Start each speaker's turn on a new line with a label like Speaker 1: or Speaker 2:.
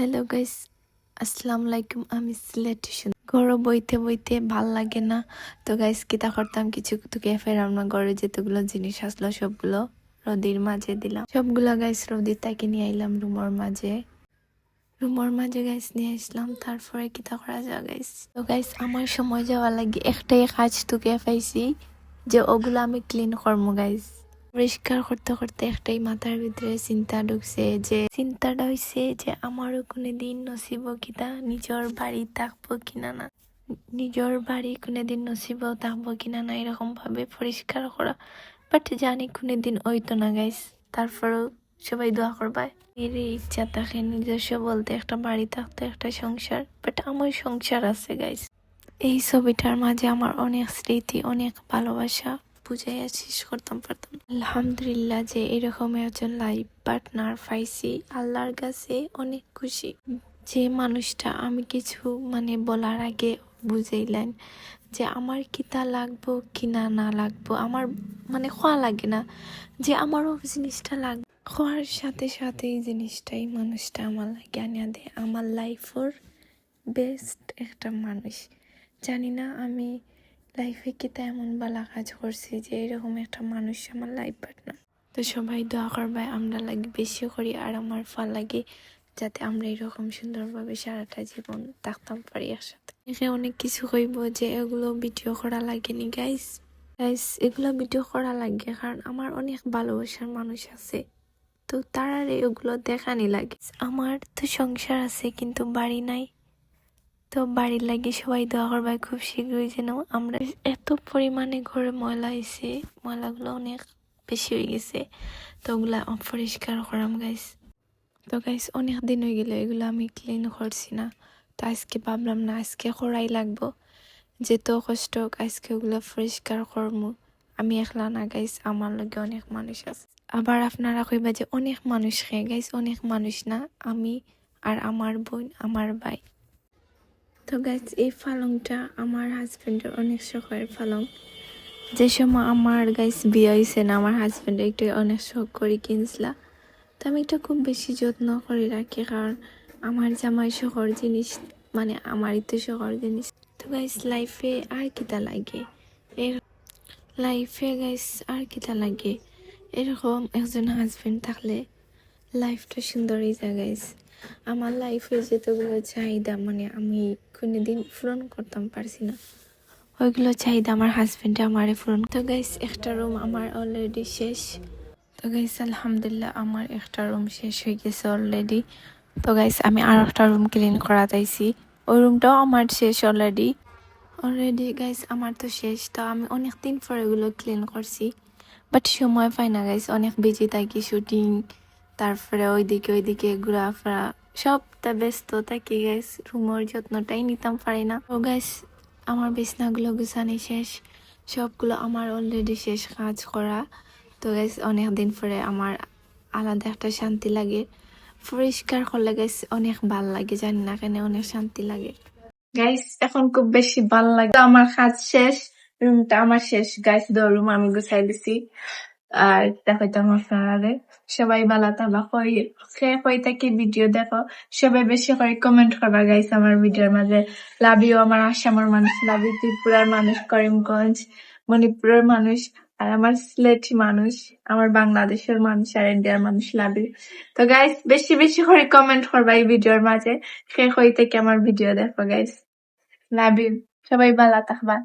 Speaker 1: Hello guys আসসালামু আলাইকুম আমি সিলেটি ঘরে বইতে বইতে ভালো লাগে না তো গাইস কিতা করতাম কিছু তোকে ফেরাম না ঘরে যেতগুলো জিনিস আসলো সবগুলো রদির মাঝে দিলাম সবগুলো গাইস রদির তাকে নিয়ে আইলাম রুমর মাঝে রুমর মাঝে গাইস নিয়ে আসলাম তারপরে কিতা করা যায় গাইস তো গাইস আমার সময় যাওয়া লাগে একটাই কাজ তোকে পাইছি যে ওগুলো আমি ক্লিন করব গাইস পরিষ্কার করতে করতে একটাই মাথার ভিতরে চিন্তা ঢুকছে যে, চিন্তাটা হইছে যে আমারও কোনো দিন নসিব কিতা নিজের বাড়ি থাকব কিনা না নিজের বাড়ি কোনো দিন নসিব থাকব কিনা না এরকম ভাবে পরিষ্কার করা। বাট জানি কোনো দিন ওইতো না গাইস তারপরেও সবাই দোয়া করবা। এর ইচ্ছা থাকে নিজস্ব বলতে, একটা বাড়ি থাকতো, একটা সংসার। বাট আমার সংসার আছে গাইস এই ছবিটার মাঝে আমার অনেক স্মৃতি, অনেক ভালোবাসা। বুঝাইয়া শেষ করতাম, পারতাম আলহামদুলিল্লাহ যে এরকম একজন লাইফ পার্টনার পাইছি, আল্লাহর কাছে অনেক খুশি। যে মানুষটা আমি কিছু মানে বলার আগে বুঝাইলেন যে আমার কিতা লাগবো কিনা না লাগবো, আমার মানে খোয়া লাগে না, যে আমারও জিনিসটা লাগবে। খোয়ার সাথে সাথে এই জিনিসটাই মানুষটা আমার লাগে আনিয়া দেয় আমার লাইফের বেস্ট একটা মানুষ। জানি না আমি লাইফে কি তা এমন বালা কাজ করছি যে এরকম একটা মানুষ আমার লাইফ পার্টনার তো সবাই দোয়া করবে আমরা লাগে বেশি করি আর আমার ফল লাগে যাতে আমরা এরকম সুন্দরভাবে সারাটা জীবন থাকতাম পারি একসাথে। এখানে অনেক কিছু কইব যে এগুলো ভিডিও করা লাগেনি গাইস গাইস এগুলো ভিডিও করা লাগে কারণ আমার অনেক ভালোবাসার মানুষ আছে। তো তার এগুলো দেখানি লাগে। আমার তো সংসার আছে, কিন্তু বাড়ি নাই। তো বাড়ির লাগে সবাই দোয়া করবে খুব শীঘ্রই যেন আমরা এত পরিমাণে ঘরে ময়লা হয়েছে ময়লাগুলো অনেক বেশি হয়ে গেছে, তো ওগুলা পরিষ্কার করাম গাইস তো গাইস অনেক দিন হয়ে গেল, এগুলো আমি ক্লিন করছি না। তো আজকে ভাবলাম না, আজকে করাই লাগবো। যেত কষ্ট, আজকে ওগুলো পরিষ্কার করব আমি একলা না গাইস আমার লগে অনেক মানুষ আছে। আবার আপনারা কইবা যে অনেক মানুষ খেয়ে গাইস অনেক মানুষ না। আমি আর আমার বোন, আমার ভাই। তো গাইজ এই পালংটা আমার হাজব্যান্ডের অনেক শখের ফালং। যে সময় আমার গাইস বিয়ে হয়েছে না, আমার হাজব্যান্ডের একটু অনেক শখ করে কিনছিলা। তো আমি এটা খুব বেশি যত্ন করে রাখি, কারণ আমার জামাই শখর জিনিস মানে আমারই তো শখর জিনিস। তো গাইস লাইফে আর কিতা লাগে? এর লাইফে গাইস আর কিতা লাগে? এরকম একজন হাজব্যান্ড থাকলে লাইফটা সুন্দর হয়ে যায় গাইস আমার লাইফে যেতগুলো চাহিদা মানে আমি কোনোদিন পূরণ করতাম পারছি না। ওইগুলো চাহিদা আমার হাজব্যান্ডে আমারে পূরণ তো গাইস একটা রুম আমার অলরেডি শেষ। তো গাইস আলহামদুলিল্লাহ আমার একটা রুম শেষ হয়ে গেছে অলরেডি তো গাইস আমি আর একটা রুম ক্লিন করা চাইছি ওই রুমটাও আমার শেষ অলরেডি অলরেডি গাইস আমার তো শেষ। তো আমি অনেক দিন পরে এগুলো ক্লিন করছি। বাট সময় পাই না গাইস অনেক বিজি থাকি শুটিং তারপরে ওইদিকে ওইদিকে ঘোরাফেরা, সবটা ব্যস্ত থাকি গাইস রুমের যত্নটাই নিতাম পারি না। ও গাইস আমার বিছনাগুলো গুছানি শেষ, সবগুলো আমার অলরেডি শেষ কাজ করা। তো গাইস অনেক দিন পরে আমার আলাদা একটা শান্তি লাগে। পরিষ্কার করলে গাইস অনেক ভালো লাগে, জানি না কেন অনেক শান্তি লাগে। গাইস এখন খুব বেশি ভালো লাগে। আমার কাজ শেষ, রুমটা আমার শেষ। গাইস দো রুম আমি গুছাই দিছি। আর দেখো তো আমার ফ্রেন্ডারে সবাই ভালো থাকবা। কই খেয়ে কই থাকি ভিডিও দেখো? সবাই বেশি করে কমেন্ট করবা গাইস আমার ভিডিওর মাঝে। লাভ ইউ আমার আসামের মানুষ। লাভ ইউ ত্রিপুরার মানুষ, করিমগঞ্জ, মণিপুরের মানুষ, আর আমার সিলেটি মানুষ, আমার বাংলাদেশের মানুষ, আর ইন্ডিয়ার মানুষ। লাভ ইউ তো গাইস বেশি বেশি করে কমেন্ট করবা এই ভিডিওর মাঝে। সে কই থেকে আমার ভিডিও দেখো গাইস লাভ ইউ সবাই ভালো থাকবা।